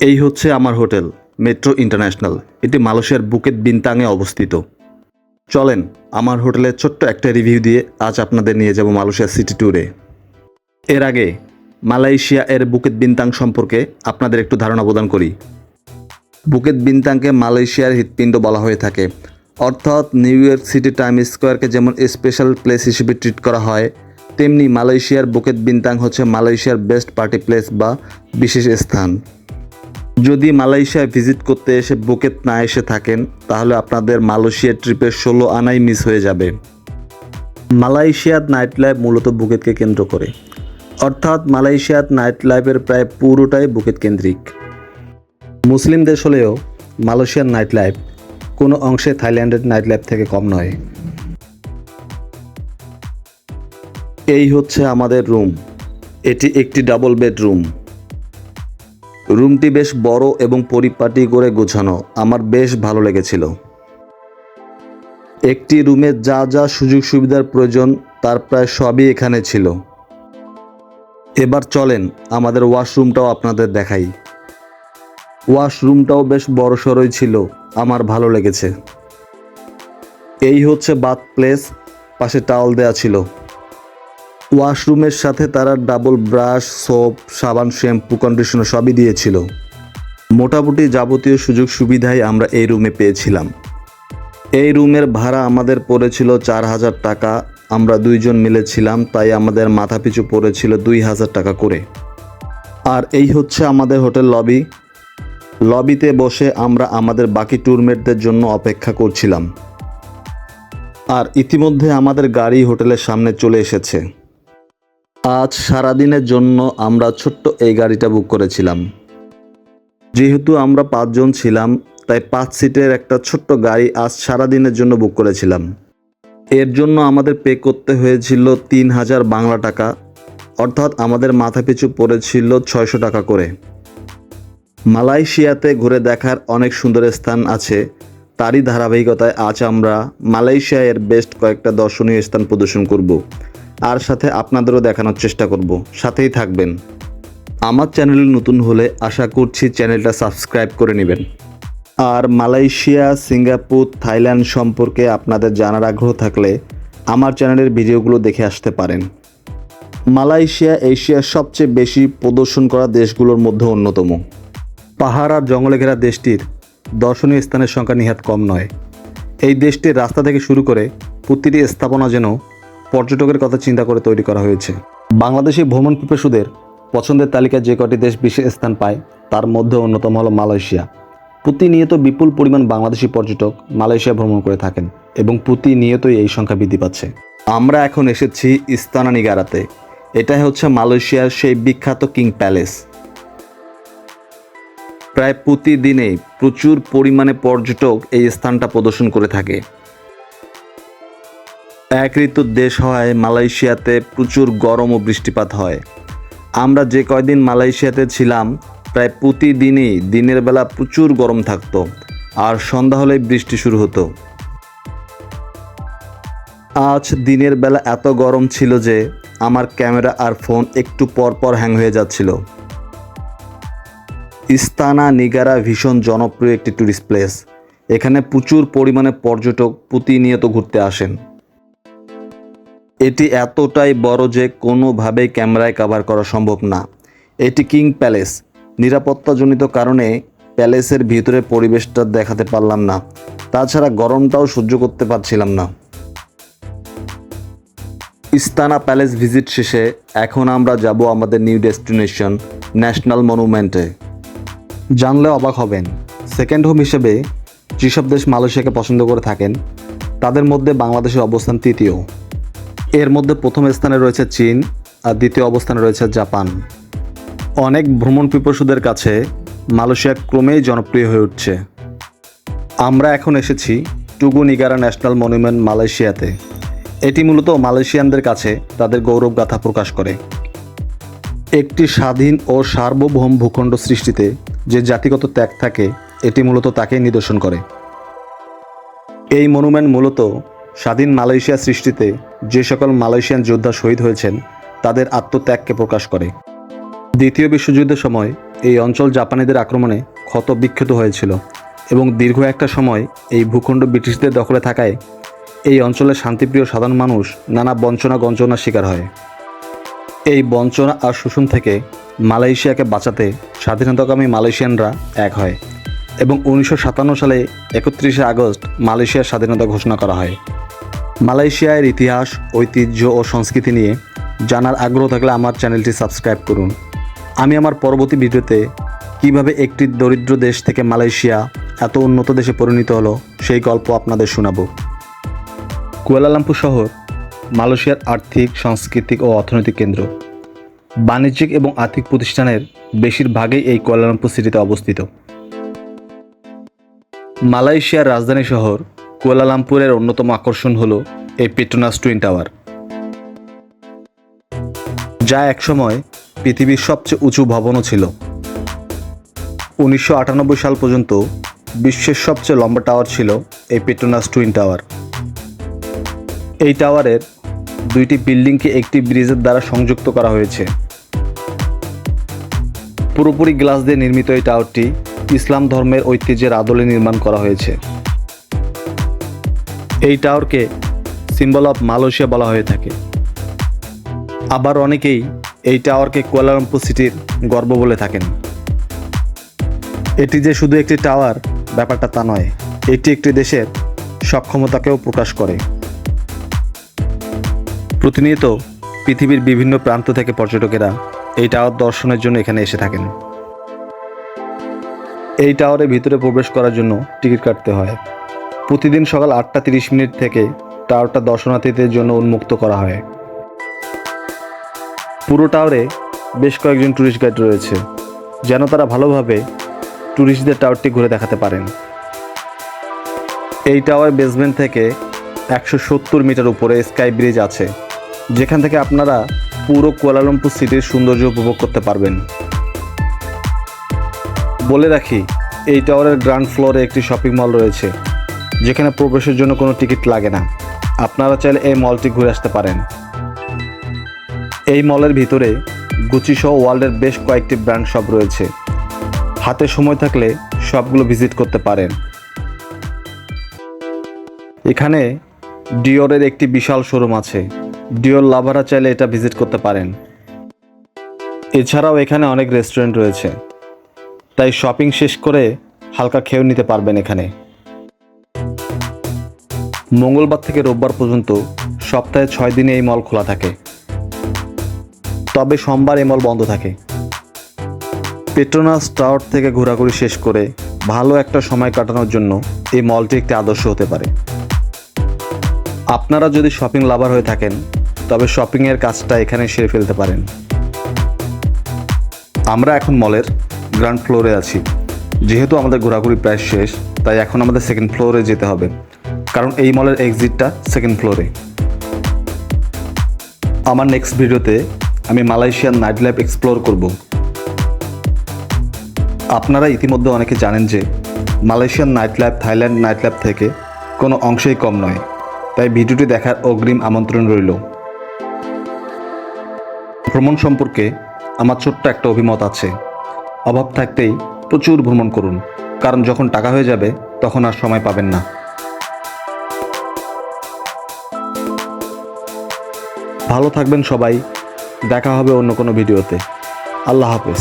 এই হচ্ছে আমার হোটেল, মেট্রো ইন্টারন্যাশনাল। এটি মালয়েশিয়ার বুকেত বিনতাংয়ে অবস্থিত। চলেন, আমার হোটেলের ছোট্ট একটা রিভিউ দিয়ে আজ আপনাদের নিয়ে যাব মালয়েশিয়া সিটি ট্যুরে। এর আগে, মালয়েশিয়া এর বুকেত বিনতাং সম্পর্কে আপনাদের একটু ধারণা প্রদান করি। বুকেত বিনতাংকে মালয়েশিয়ার হৃৎপিণ্ড বলা হয়ে থাকে। অর্থাৎ নিউ ইয়র্ক সিটি টাইম স্কোয়ারকে যেমন স্পেশাল প্লেস হিসেবে ট্রিট করা হয়, তেমনি মালয়েশিয়ার বুকেত বিনতাং হচ্ছে মালয়েশিয়ার বেস্ট পার্টি প্লেস বা বিশেষ স্থান। যদি মালয়েশিয়ায় ভিজিট করতে এসে বুকেত না এসে থাকেন, তাহলে আপনাদের মালয়েশিয়া ট্রিপের ষোলো আনাই মিস হয়ে যাবে। মালয়েশিয়ার নাইট লাইফ মূলত বুকেতকে কেন্দ্র করে। অর্থাৎ মালয়েশিয়ার নাইট লাইফের প্রায় পুরোটাই বুকেত কেন্দ্রিক। মুসলিম দেশ হলেও মালয়েশিয়ার নাইট লাইফ কোনো অংশে থাইল্যান্ডের নাইট লাইফ থেকে কম নয়। এই হচ্ছে আমাদের রুম। এটি একটি ডাবল বেডরুম। রুমটি বেশ বড় এবং পরিপাটি করে গোছানো। আমার বেশ ভালো লেগেছিল। একটি রুমে যা যা সুযোগ সুবিধার প্রয়োজন, তার প্রায় সবই এখানে ছিল। এবার চলেন, আমাদের ওয়াশরুমটাও আপনাদের দেখাই। ওয়াশরুমটাও বেশ বড় সড়ই ছিল, আমার ভালো লেগেছে। এই হচ্ছে বাথ প্লেস পাশে টাওয়াল দেওয়া ছিল। ওয়াশরুমের সাথে তারা ডাবল ব্রাশ, সোপ, সাবান, শ্যাম্পু, কন্ডিশনার সবই দিয়েছিল। মোটামুটি যাবতীয় সুযোগ সুবিধাই আমরা এই রুমে পেয়েছিলাম। এই রুমের ভাড়া আমাদের পড়েছিল চার হাজার টাকা। আমরা দুইজন মিলেছিলাম তাই আমাদের মাথাপিছু পড়েছিল দুই হাজার টাকা করে। আর এই হচ্ছে আমাদের হোটেল লবি। লবিতে বসে আমরা আমাদের বাকি ট্যুরমেটদের জন্য অপেক্ষা করছিলাম। আর ইতিমধ্যে আমাদের গাড়ি হোটেলের সামনে চলে এসেছে। আজ সারাদিনের জন্য আমরা ছোট্ট এই গাড়িটা বুক করেছিলাম। যেহেতু আমরা পাঁচজন ছিলাম, তাই পাঁচ সিটের একটা ছোট্ট গাড়ি আজ সারাদিনের জন্য বুক করেছিলাম। এর জন্য আমাদের পে করতে হয়েছিল তিন হাজার বাংলা টাকা, অর্থাৎ আমাদের মাথাপিছু পড়েছিল ছয়শো টাকা করে। মালয়েশিয়াতে ঘুরে দেখার অনেক সুন্দর স্থান আছে, তারই ধারাবাহিকতায় আজ আমরা মালয়েশিয়া এর বেস্ট কয়েকটা দর্শনীয় স্থান প্রদর্শন করব। আর সাথে আপনাদেরও দেখানোর চেষ্টা করব। সাথেই থাকবেন। আমার চ্যানেল নতুন হলে আশা করছি চ্যানেলটা সাবস্ক্রাইব করে নেবেন। আর মালয়েশিয়া, সিঙ্গাপুর, থাইল্যান্ড সম্পর্কে আপনাদের জানার আগ্রহ থাকলে আমার চ্যানেলের ভিডিওগুলো দেখে আসতে পারেন। মালয়েশিয়া, এশিয়ার সবচেয়ে বেশি প্রদর্শন করা দেশগুলোর মধ্যে অন্যতম। পাহাড় আর জঙ্গলে ঘেরা দেশটির দর্শনীয় স্থানের সংখ্যা নিহাত কম নয়। এই দেশটির রাস্তা থেকে শুরু করে প্রতিটি স্থাপনা যেন পর্যটকের কথা চিন্তা করে তৈরি করা হয়েছে। বাংলাদেশি ভ্রমণ পিপাসুদের পছন্দের তালিকায় যে কটি দেশ বিশেষ স্থান পায়, তার মধ্যে অন্যতম হলো মালয়েশিয়া। প্রতিনিয়ত বিপুল পরিমাণ বাংলাদেশি পর্যটক মালয়েশিয়া ভ্রমণ করে থাকেন এবং প্রতিনিয়তই এই সংখ্যা বৃদ্ধি পাচ্ছে। আমরা এখন এসেছি ইস্তানা নিগারাতে এটাই হচ্ছে মালয়েশিয়ার সেই বিখ্যাত কিং প্যালেস। প্রায় প্রতিদিনে প্রচুর পরিমাণে পর্যটক এই স্থানটা প্রদর্শন করে থাকে। এক ঋতুর দেশ হওয়ায় মালয়েশিয়াতে প্রচুর গরম ও বৃষ্টিপাত হয়। আমরা যে কয়দিন মালয়েশিয়াতে ছিলাম, প্রায় প্রতিদিনই দিনের বেলা প্রচুর গরম থাকতো, আর সন্ধ্যা হলেই বৃষ্টি শুরু হতো। আজ দিনের বেলা এত গরম ছিল যে, আমার ক্যামেরা আর ফোন একটু পর পর হ্যাং হয়ে যাচ্ছিল। ইস্তানা নিগারা ভীষণ জনপ্রিয় একটি ট্যুরিস্ট প্লেস। এখানে প্রচুর পরিমাণে পর্যটক প্রতিনিয়ত ঘুরতে আসেন। এটি এতটাই বড় যে কোনোভাবেই ক্যামেরায় কভার করা সম্ভব না। এটি কিং প্যালেস নিরাপত্তাজনিত কারণে প্যালেসের ভিতরে পরিবেশটা দেখাতে পারলাম না। তাছাড়া গরমটাও সহ্য করতে পারছিলাম না। ইস্তানা প্যালেস ভিজিট শেষে এখন আমরা যাব আমাদের নিউ ডেস্টিনেশন, ন্যাশনাল মনুমেন্টে। জানলে অবাক হবেন, সেকেন্ড হোম হিসেবে যেসব দেশ মালয়েশিয়াকে পছন্দ করে থাকেন, তাদের মধ্যে বাংলাদেশের অবস্থান তৃতীয়। এর মধ্যে প্রথম স্থানে রয়েছে চীন আর দ্বিতীয় অবস্থানে রয়েছে জাপান। অনেক ভ্রমণ পিপাসুদের কাছে মালয়েশিয়া ক্রমেই জনপ্রিয় হয়ে উঠছে। আমরা এখন এসেছি টুগু নিগারা ন্যাশনাল মনুমেন্ট মালয়েশিয়াতে। এটি মূলত মালয়েশিয়ানদের কাছে তাদের গৌরব গাথা প্রকাশ করে। একটি স্বাধীন ও সার্বভৌম ভূখণ্ড সৃষ্টিতে যে জাতিগত ত্যাগ থাকে, এটি মূলত তাকেই নিদর্শন করে। এই মনুমেন্ট মূলত স্বাধীন মালয়েশিয়া সৃষ্টিতে যে সকল মালয়েশিয়ান যোদ্ধা শহীদ হয়েছেন, তাদের আত্মত্যাগকে প্রকাশ করে। দ্বিতীয় বিশ্বযুদ্ধের সময় এই অঞ্চল জাপানিদের আক্রমণে ক্ষত বিক্ষত হয়েছিল এবং দীর্ঘ একটা সময় এই ভূখণ্ড ব্রিটিশদের দখলে থাকায় এই অঞ্চলের শান্তিপ্রিয় সাধারণ মানুষ নানা বঞ্চনা গঞ্চনার শিকার হয়। এই বঞ্চনা আর শোষণ থেকে মালয়েশিয়াকে বাঁচাতে স্বাধীনতাকামী মালয়েশিয়ানরা এক হয় এবং উনিশশো সাতান্ন সালে একত্রিশে আগস্ট মালয়েশিয়ার স্বাধীনতা ঘোষণা করা হয়। মালয়েশিয়ার ইতিহাস, ঐতিহ্য ও সংস্কৃতি নিয়ে জানার আগ্রহ থাকলে আমার চ্যানেলটি সাবস্ক্রাইব করুন। আমি আমার পরবর্তী ভিডিওতে কীভাবে একটি দরিদ্র দেশ থেকে মালয়েশিয়া এত উন্নত দেশে পরিণত হলো, সেই গল্প আপনাদের শোনাবো। কুয়ালালামপুর শহর মালয়েশিয়ার আর্থিক, সাংস্কৃতিক ও অর্থনৈতিক কেন্দ্র। বাণিজ্যিক এবং আর্থিক প্রতিষ্ঠানের বেশিরভাগই এই কুয়ালালামপুর সিটিতে অবস্থিত। মালয়েশিয়ার রাজধানী শহর কুয়ালালামপুরের অন্যতম আকর্ষণ হল এই পেট্রোনাস টুইন টাওয়ার। যা একসময় পৃথিবীর সবচেয়ে উঁচু ভবনও ছিল। উনিশশো আটানব্বই সাল পর্যন্ত বিশ্বের সবচেয়ে লম্বা টাওয়ার ছিল এই পেট্রোনাস টুইন টাওয়ার। এই টাওয়ারের দুইটি বিল্ডিংকে একটি ব্রিজের দ্বারা সংযুক্ত করা হয়েছে। পুরোপুরি গ্লাস দিয়ে নির্মিত এই টাওয়ারটি ইসলাম ধর্মের ঐতিহ্যের আদলে নির্মাণ করা হয়েছে। এই টাওয়ারকে সিম্বল অফ মালয়েশিয়া বলা হয়ে থাকে। আবার অনেকেই এই টাওয়ারকে কুয়ালালামপুর সিটির গর্ব বলে থাকেন। এটি যে শুধু একটি টাওয়ার, ব্যাপারটা তা নয়, এটি একটি দেশের সক্ষমতাকেও প্রকাশ করে। প্রতিনিয়ত পৃথিবীর বিভিন্ন প্রান্ত থেকে পর্যটকেরা এই টাওয়ার দর্শনের জন্য এখানে এসে থাকেন। এই টাওয়ারের ভিতরে প্রবেশ করার জন্য টিকিট কাটতে হয়। প্রতিদিন সকাল আটটা তিরিশ মিনিট থেকে টাওয়ারটা দর্শনার্থীদের জন্য উন্মুক্ত করা হয়। পুরো টাওয়ারে বেশ কয়েকজন ট্যুরিস্ট গাইড রয়েছে, যেন তারা ভালোভাবে ট্যুরিস্টদের টাওয়ারটি ঘুরে দেখাতে পারেন। এই টাওয়ার বেসমেন্ট থেকে একশো সত্তর মিটার উপরে স্কাই ব্রিজ আছে, যেখান থেকে আপনারা পুরো কুয়ালালামপুর সিটির সৌন্দর্য উপভোগ করতে পারবেন। বলে রাখি, এই টাওয়ারের গ্রাউন্ড ফ্লোরে একটি শপিং মল রয়েছে যেখানে প্রবেশের জন্য কোনো টিকিট লাগে না। আপনারা চাইলে এই মলটি ঘুরে আসতে পারেন। এই মলের ভিতরে গুচি সহ ওয়ার্ল্ডের বেশ কয়েকটি ব্র্যান্ড শপ রয়েছে। হাতে সময় থাকলে সবগুলো ভিজিট করতে পারেন। এখানে ডিওরের একটি বিশাল শোরুম আছে। ডিওর লাভারা চাইলে এটা ভিজিট করতে পারেন। এছাড়াও এখানে অনেক রেস্টুরেন্ট রয়েছে। তাই শপিং শেষ করে হালকা খেয়েও নিতে পারবেন এখানে। মঙ্গলবার থেকে রোববার পর্যন্ত সপ্তাহে ছয় দিনে এই মল খোলা থাকে। তবে সোমবার এই মল বন্ধ থাকে। পেট্রোনাস টাওয়ার থেকে ঘোরাঘুরি শেষ করে ভালো একটা সময় কাটানোর জন্য এই মলটি একটি আদর্শ হতে পারে। আপনারা যদি শপিং লাভার হয়ে থাকেন, তবে শপিংয়ের কাজটা এখানে সেরে ফেলতে পারেন। আমরা এখন মলের গ্রাউন্ড ফ্লোরে আছি। যেহেতু আমাদের ঘোরাঘুরি প্রায় শেষ, তাই এখন আমাদের সেকেন্ড ফ্লোরে যেতে হবে। কারণ এই মলের এক্সিটটা সেকেন্ড ফ্লোরে আমার নেক্সট ভিডিওতে আমি মালয়েশিয়ার নাইট লাইফ এক্সপ্লোর করব। আপনারা ইতিমধ্যে অনেকে জানেন যে Malaysian night life Thailand night life থেকে কোনো অংশেই কম নয়। তাই ভিডিওটি দেখার অগ্রিম আমন্ত্রণ রইল। ভ্রমণ সম্পর্কে আমার ছোট্ট একটা অভিমত আছে। অভাব থাকতেই প্রচুর ভ্রমণ করুন। কারণ যখন টাকা হয়ে যাবে, তখন আর সময় পাবেন না। ভালো থাকবেন সবাই। দেখা হবে অন্য কোনো ভিডিওতে। আল্লাহ হাফেজ।